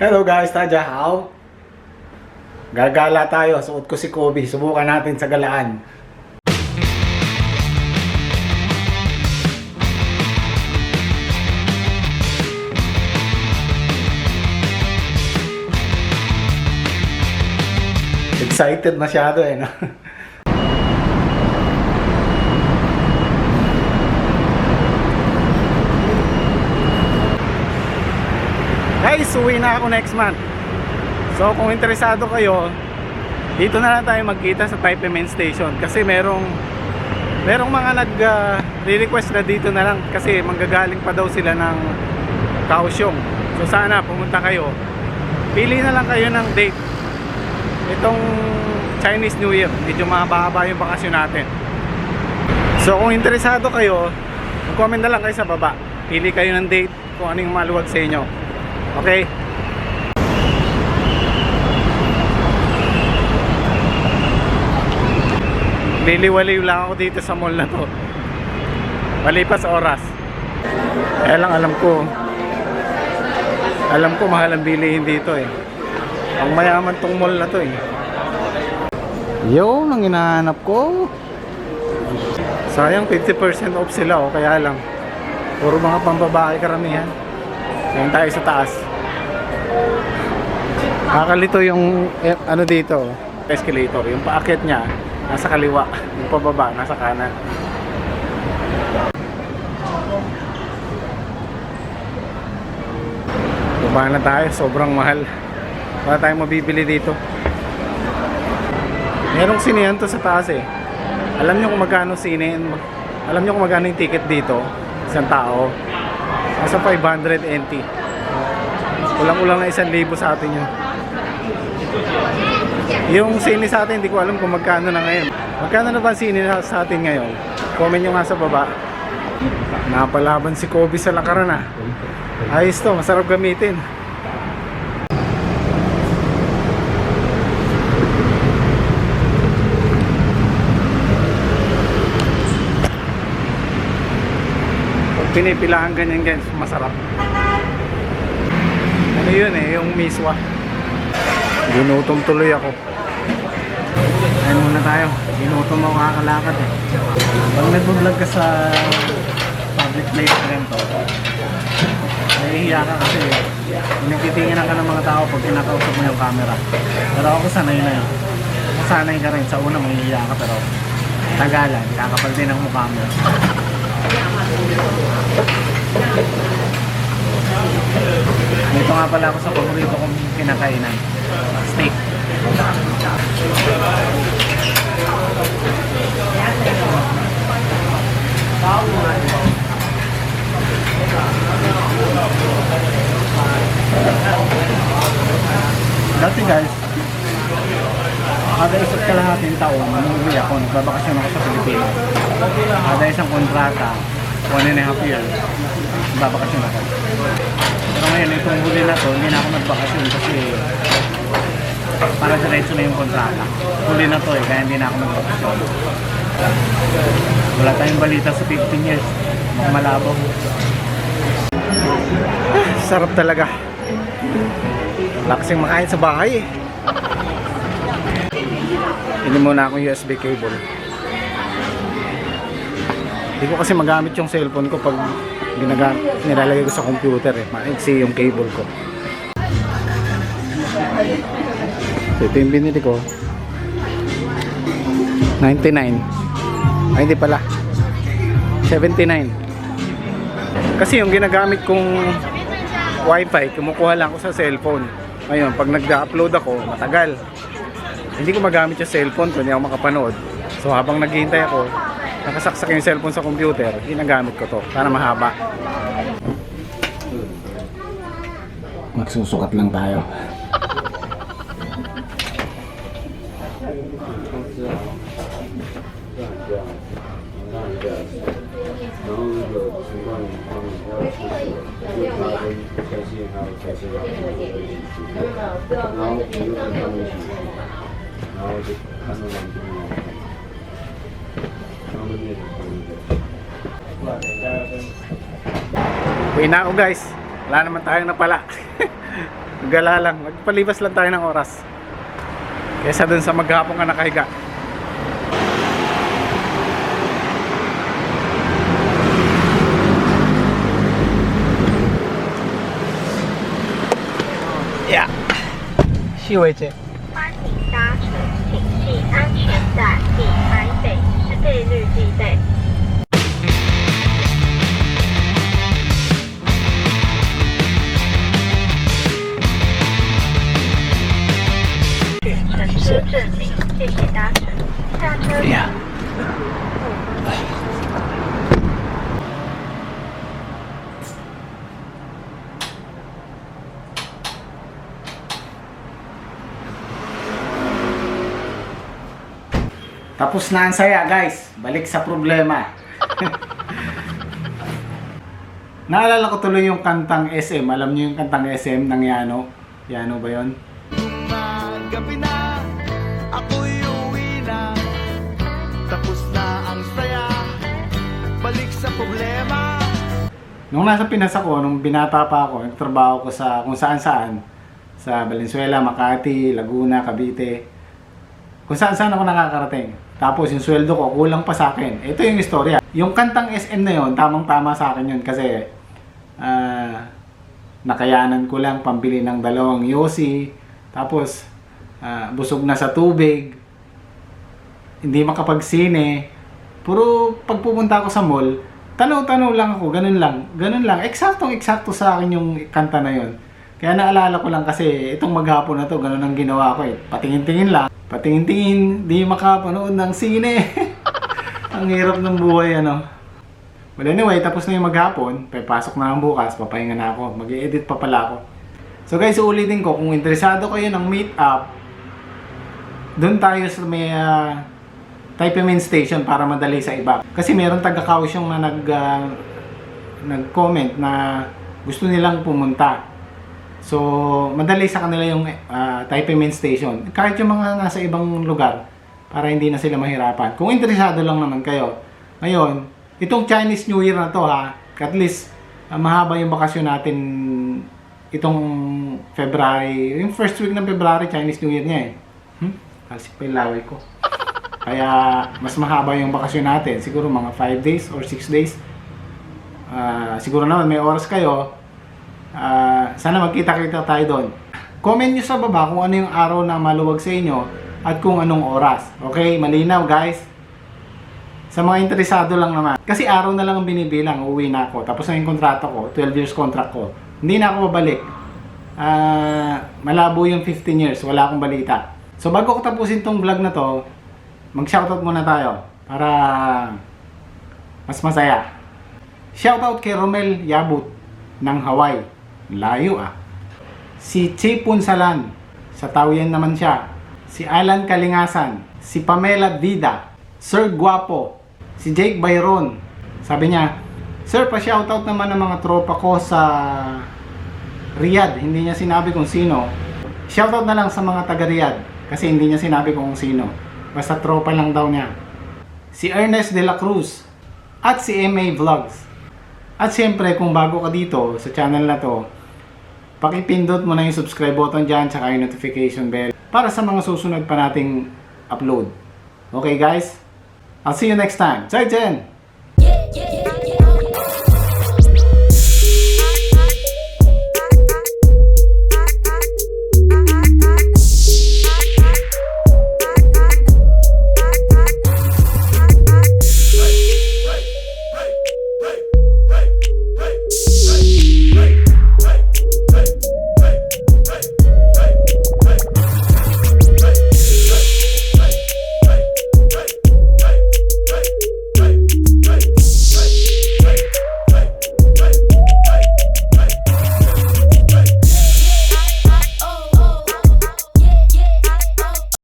Hello guys, Tadya How? Gagala tayo, suot ko si Kobe. Subukan natin sa galaan. Excited masyado eh, no? Guys, uwi na ako next month. So kung interesado kayo, dito na lang tayo magkita sa Taipei Main Station kasi merong merong mga nag uh, request na dito na lang kasi manggagaling pa daw sila ng Kaohsiung. So sana pumunta kayo. Pili na lang kayo ng date. Itong Chinese New Year, medyo mahaba yung bakasyon natin. So kung interesado kayo, mag-comment na lang kayo sa baba. Pili kayo ng date kung ano yung maluwag sa inyo. Okay? Liliwaliw lang ako dito sa mall na to. Malipas oras. Kaya lang alam ko, alam ko mahal ang bilihin dito eh. Ang mayaman tong mall na to eh. Yo, nang hinahanap ko. Sayang 50% off sila oh, kaya lang. Puro mga pambabae karamihan. Ngayon tayo sa taas. Nakakalito yung eh, ano dito, escalator. Yung paakyat niya, nasa kaliwa. Yung pababa, nasa kanan. Baba na tayo, sobrang mahal. Wala tayong mabibili dito. Merong sinehan to sa taas eh. Alam niyo kung magkano sine, alam niyo kung magkano yung ticket dito, isang tao. Nasa 500 NT. Kulang-kulang na isang libo sa atin yun. Yung sine sa atin, hindi ko alam kung magkano na ngayon. Magkano na ba na sa atin ngayon? Comment nyo nga sa baba. Napalaban si Kobe sa lakaran ah. Ayos to, masarap gamitin. Pinipilahan ganyan guys, masarap. Ano yun eh, yung miswa. Ginutom tuloy ako. Ayun muna tayo. Ginutom ako kakalakad eh. Pag nag-vlog ka sa public place na ganito, nahihiya ka kasi nagtitinginan ka ng mga tao pag kinakausap mo yung camera. Pero ako sanay na yun. Sanay ka rin. Sa una mahihiya ka pero tagalan, kakapal din ang mukha mo. Dito nga pala ako sa paborito kong kinakainan. Steak. Dati guys, kada isa't kalahating taon, umuwi ako, nagbabakasyon ako sa Pilipinas. Kada isang kontrata, one and a half year, nagbabakasyon ako. Pero ngayon, itong huli na to, hindi na ako nagbakasyon kasi para diretso na yung kontrata. Huli na to eh, kaya hindi na ako nagbakasyon. Wala tayong balita sa 15 years. Malabo. Sarap talaga. Wala kasing makain sa bahay eh. Hindi muna akong USB cable. Hindi ko kasi magamit yung cellphone ko pag ginaga nilalagay ko sa computer eh. Maiksi yung cable ko. So, ito yung binili ko. 99. Ay, hindi pala. 79. Kasi yung ginagamit kong wifi, kumukuha lang ako sa cellphone. Ngayon, pag nag-upload ako, matagal. Hindi ko magamit yung cellphone ko, hindi ako makapanood. So habang naghihintay ako, nakasaksak yung cellphone sa computer, ginagamit ko to para mahaba. Magsusukat lang tayo. Uwi na ako guys. Wala naman tayong napala. Gala lang. Magpalibas lang tayo ng oras. Kesa dun sa maghapon ka nakahiga. Yeah. 西尾姐。欢迎搭乘，请系安全带，抵台北市费率 Tapos na ang saya, guys. Balik sa problema. Naalala ko tuloy yung kantang SM. Alam niyo yung kantang SM ng Yano? Yano ba yon? Gabi na, ako'y uwi na Tapos na ang saya, balik sa problema Nung nasa Pinas ako, nung binata pa ako, nagtrabaho ko sa kung saan saan. Sa Valenzuela, Makati, Laguna, Cavite. Kung saan saan ako nakakarating. Tapos yung sweldo ko, kulang pa sa akin. Ito yung istorya. Yung kantang SM na yon tamang tama sa akin yun kasi ah, nakayanan ko lang pambili ng dalawang yosi. Tapos ah, busog na sa tubig. Hindi makapagsine. Puro pagpupunta ako sa mall, tanaw-tanaw lang ako, ganun lang. Ganun lang. Eksaktong eksakto sa akin yung kanta na yon. Kaya naalala ko lang kasi itong maghapon na to, ganun ang ginawa ko eh. Patingin-tingin lang. Patingin-tingin, di makapanood ng sine. ang hirap ng buhay ano. Well anyway, tapos na yung maghapon, papasok na ang bukas, papahinga na ako. mag edit pa pala ako. So guys, uulitin ko, kung interesado kayo ng meet up, doon tayo sa may ah, Taipei Main Station para madali sa iba. Kasi meron taga-Kaohsiung na nag ah, nag-comment na gusto nilang pumunta. So, madali sa kanila yung ah, Taipei Main Station. Kahit yung mga nasa ibang lugar para hindi na sila mahirapan. Kung interesado lang naman kayo. Ngayon, itong Chinese New Year na to ha, at least ah, mahaba yung bakasyon natin itong February, yung first week ng February, Chinese New Year niya eh. Hmm? Kasi pa laway ko. Kaya mas mahaba yung bakasyon natin. Siguro mga 5 days or 6 days. Ah, siguro naman may oras kayo. Ah, sana magkita-kita tayo doon. Comment nyo sa baba kung ano yung araw na maluwag sa inyo at kung anong oras. Okay? Malinaw guys. Sa mga interesado lang naman. Kasi araw na lang ang binibilang. Uwi na ako. Tapos na yung kontrato ko. 12 years contract ko. Hindi na ako babalik. Ah, malabo yung 15 years. Wala akong balita. So bago ko tapusin tong vlog na to, mag-shoutout muna tayo para mas masaya. Shoutout kay Romel Yabut ng Hawaii. Layo ah. Si Chipon Salan. Sa Tawian naman siya. Si Alan Kalingasan. Si Pamela Vida. Sir Guapo. Si Jake Byron. Sabi niya, Sir, pa-shoutout naman ng mga tropa ko sa Riyadh. Hindi niya sinabi kung sino. Shoutout na lang sa mga taga Riyadh. Kasi hindi niya sinabi kung sino. Basta tropa lang daw niya. Si Ernest De La Cruz. At si MA Vlogs. At siyempre, kung bago ka dito sa channel na to, pakipindot mo na yung subscribe button dyan tsaka yung notification bell para sa mga susunod pa nating upload. Okay guys? I'll see you next time. 再见! yeah, yeah, yeah.